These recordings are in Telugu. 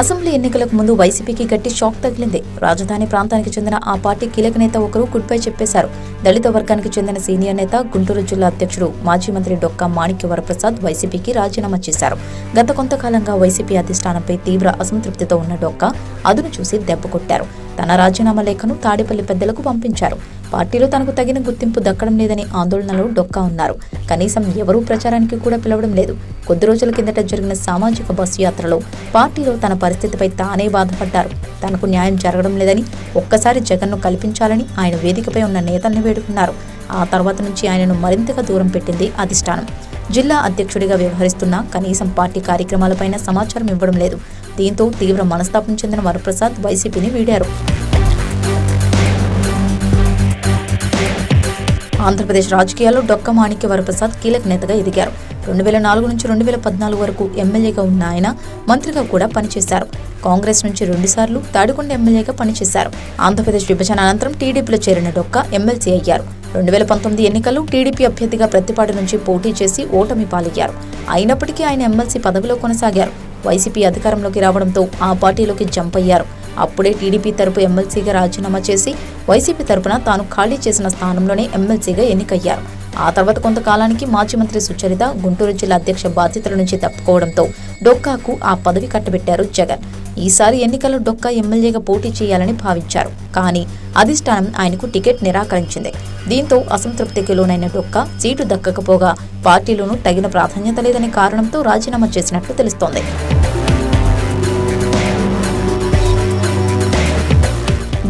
అసెంబ్లీ ఎన్నికలకు ముందు వైసీపీకి గట్టి షాక్ తగిలింది. రాజధాని ప్రాంతానికి చెందిన ఆ పార్టీ కీలక నేత ఒకరు గుడ్ బై చెప్పేశారు. దళిత వర్గానికి చెందిన సీనియర్ నేత గుంటూరు జిల్లా అధ్యక్షుడు మాజీ మంత్రి డొక్కా మాణిక్య వరప్రసాద్ వైసీపీకి రాజీనామా చేశారు. గత కొంతకాలంగా వైసీపీ అధిష్టానంపై తీవ్ర అసంతృప్తితో ఉన్న డొక్కా అదును చూసి దెబ్బ కొట్టారు. తన రాజీనామా లేఖను తాడేపల్లి పెద్దలకు పంపించారు. పార్టీలో తనకు తగిన గుర్తింపు దక్కడం లేదని ఆందోళనలో డొక్కా ఉన్నారు. కనీసం ఎవరూ ప్రచారానికి కూడా పిలవడం లేదు. కొద్ది రోజుల కిందట జరిగిన సామాజిక బస్సు యాత్రలో పార్టీలో తన పరిస్థితిపై తానే బాధపడ్డారు. తనకు న్యాయం జరగడం లేదని ఒక్కసారి జగన్ను కల్పించాలని ఆయన వేదికపై ఉన్న నేతల్ని వేడుకున్నారు. ఆ తర్వాత నుంచి ఆయనను మరింతగా దూరం పెట్టింది అధిష్టానం. జిల్లా అధ్యక్షుడిగా వ్యవహరిస్తున్న కనీసం పార్టీ కార్యక్రమాలపైన సమాచారం ఇవ్వడం లేదు. దీంతో తీవ్ర మనస్తాపం చెందిన వరప్రసాద్ వైసీపీని వీడారు. ఆంధ్రప్రదేశ్ రాజకీయాల్లో డొక్క మాణిక్య వరప్రసాద్ కీలక నేతగా ఎదిగారు. రెండు వేల నాలుగు నుంచి రెండు వేల పద్నాలుగు వరకు ఎమ్మెల్యేగా ఉన్న ఆయన మంత్రిగా కూడా పనిచేశారు. కాంగ్రెస్ నుంచి రెండుసార్లు తాడికొండ ఎమ్మెల్యేగా పనిచేశారు. ఆంధ్రప్రదేశ్ విభజన అనంతరం టీడీపీలో చేరిన డొక్క ఎమ్మెల్సీ అయ్యారు. రెండు వేల పంతొమ్మిది ఎన్నికల్లో టీడీపీ అభ్యర్థిగా ప్రతిపాటి నుంచి పోటీ చేసి ఓటమి పాలయ్యారు. అయినప్పటికీ ఆయన ఎమ్మెల్సీ పదవిలో కొనసాగారు. వైసీపీ అధికారంలోకి రావడంతో ఆ పార్టీలోకి జంప్ అయ్యారు. అప్పుడే టీడీపీ తరపు ఎమ్మెల్సీగా రాజీనామా చేసి వైసీపీ తరపున తాను ఖాళీ చేసిన స్థానంలోనే ఎమ్మెల్సీగా ఎన్నికయ్యారు. ఆ తర్వాత కొంతకాలానికి మాజీ మంత్రి సుచరిత గుంటూరు జిల్లా అధ్యక్ష బాధ్యతల నుంచి తప్పుకోవడంతో డొక్కాకు ఆ పదవి కట్టబెట్టారు జగన్. ఈసారి ఎన్నికల్లో డొక్కా ఎమ్మెల్యేగా పోటీ చేయాలని భావించారు. కానీ అధిష్టానం ఆయనకు టికెట్ నిరాకరించింది. దీంతో అసంతృప్తికి లోనైన డొక్కా సీటు దక్కకపోగా పార్టీలోనూ తగిన ప్రాధాన్యత లేదనే కారణంతో రాజీనామా చేసినట్లు తెలుస్తోంది.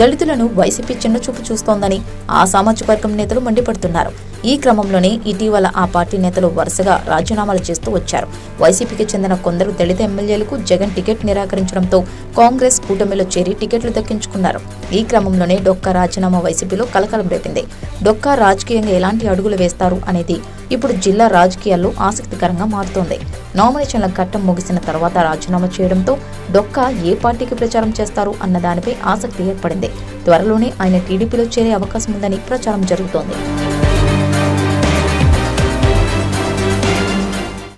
దళితులను వైసీపీ చిన్నచూపు చూస్తోందని ఆ సామాజిక వర్గం నేతలు మండిపడుతున్నారు. ఈ క్రమంలోనే ఇటీవల ఆ పార్టీ నేతలు వరుసగా రాజీనామాలు చేస్తూ వచ్చారు. వైసీపీకి చెందిన కొందరు దళిత ఎమ్మెల్యేలకు జగన్ టికెట్ నిరాకరించడంతో కాంగ్రెస్ కూటమిలో చేరి టికెట్లు దక్కించుకున్నారు. ఈ క్రమంలోనే డొక్కా రాజీనామా వైసీపీలో కలకలం రేపింది. డొక్కా రాజకీయంగా ఎలాంటి అడుగులు వేస్తారు అనేది ఇప్పుడు జిల్లా రాజకీయాల్లో ఆసక్తికరంగా మారుతోంది. నామినేషన్ల ఘట్టం ముగిసిన తర్వాత రాజీనామా చేయడంతో డొక్కా ఏ పార్టీకి ప్రచారం చేస్తారు అన్న దానిపై ఆసక్తి ఏర్పడింది. త్వరలోనే ఆయన టీడీపీలో చేరే అవకాశం ఉందని ప్రచారం జరుగుతోంది.